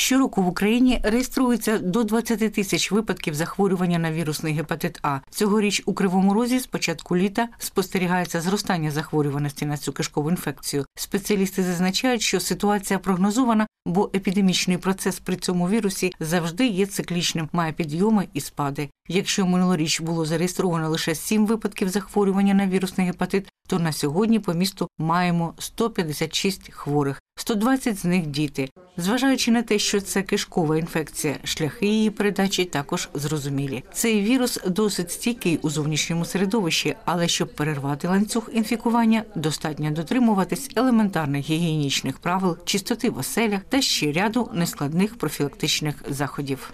Щороку в Україні реєструється до 20 тисяч випадків захворювання на вірусний гепатит А. Цьогоріч у Кривому Розі з початку літа спостерігається зростання захворюваності на цю кишкову інфекцію. Спеціалісти зазначають, що ситуація прогнозована, бо епідемічний процес при цьому вірусі завжди є циклічним, має підйоми і спади. Якщо минулоріч було зареєстровано лише 7 випадків захворювання на вірусний гепатит, то на сьогодні по місту маємо 156 хворих, 120 з них діти. Зважаючи на те, що це кишкова інфекція, шляхи її передачі також зрозумілі. Цей вірус досить стійкий у зовнішньому середовищі, але щоб перервати ланцюг інфікування, достатньо дотримуватись елементарних гігієнічних правил, чистоти в оселях та ще ряду нескладних профілактичних заходів.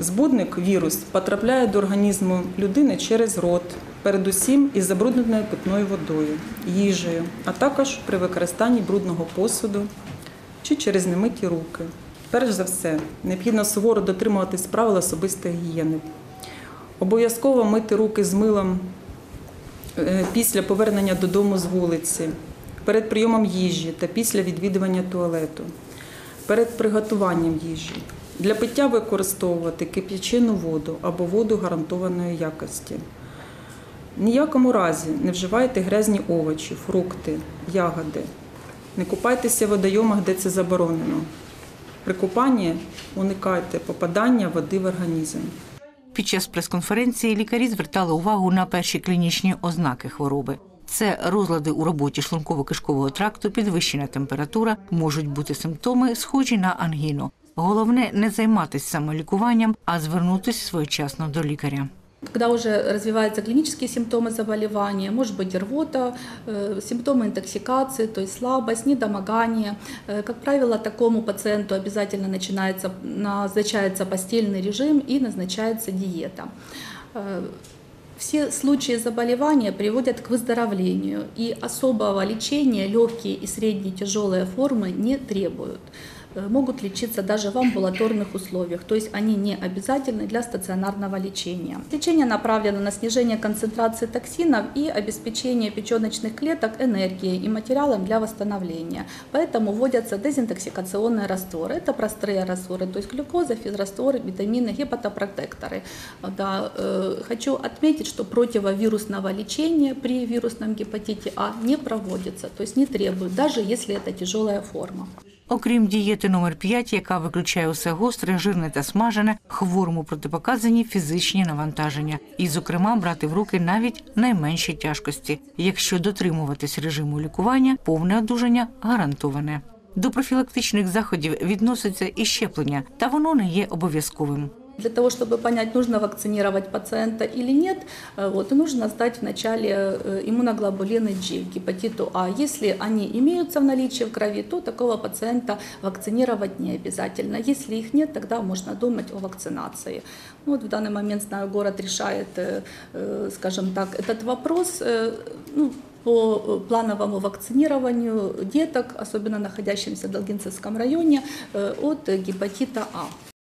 Збудник вірус потрапляє до організму людини через рот, передусім із забрудненою питною водою, їжею, а також при використанні брудного посуду чи через немиті руки. Перш за все, необхідно суворо дотримуватись правил особистої гігієни. Обов'язково мити руки з милом е, після повернення додому з вулиці, перед прийомом їжі та після відвідування туалету, перед приготуванням їжі. Для пиття використовувати кип'ячену воду або воду гарантованої якості. Ніякому разі не вживайте грязні овочі, фрукти, ягоди. Не купайтеся в водойомах, де це заборонено. При купанні уникайте попадання води в організм. Під час прес-конференції лікарі звертали увагу на перші клінічні ознаки хвороби. Це розлади у роботі шлунково-кишкового тракту, підвищена температура, можуть бути симптоми, схожі на ангіну. Головне не займатися самолікуванням, а звернутися своєчасно до лікаря. Когда уже развиваются клинические симптомы заболевания, может быть рвота, э, симптомы интоксикации, то есть слабость, недомогание. Э, Как правило, такому пациенту обязательно начинается, назначается постельный режим и назначается диета. Э, Все случаи заболевания приводят к выздоровлению, и особого лечения легкие и средние тяжелые формы не требуют могут лечиться даже в амбулаторных условиях, то есть они не обязательны для стационарного лечения. Лечение направлено на снижение концентрации токсинов и обеспечение печеночных клеток энергией и материалом для восстановления. Поэтому вводятся дезинтоксикационные растворы. Это простые растворы, то есть глюкоза, физрастворы, витамины, гепатопротекторы. Да, э, хочу отметить, что противовирусного лечения при вирусном гепатите А не проводится, то есть не требует, даже если это тяжелая форма. Окрім дієти номер 5 яка виключає усе гостре, жирне та смажене, хворому протипоказані фізичні навантаження, і, зокрема, брати в руки навіть найменші тяжкості. Якщо дотримуватись режиму лікування, повне одужання гарантоване. До профілактичних заходів відноситься і щеплення, та воно не є обов'язковим. Для того, чтобы понять, нужно вакцинировать пациента или нет, э, вот, нужно сдать вначале э, иммуноглобулины G гепатиту А. Если они имеются в наличии в крови, то такого пациента вакцинировать не обязательно. Если их нет, тогда можно думать о вакцинации. Ну, Вот в данный момент, знаю, город решает, э, скажем так, этот вопрос. ну, по плановому вакцинированию деток, особенно находящимся в Долгинцевском районе, от гепатита А.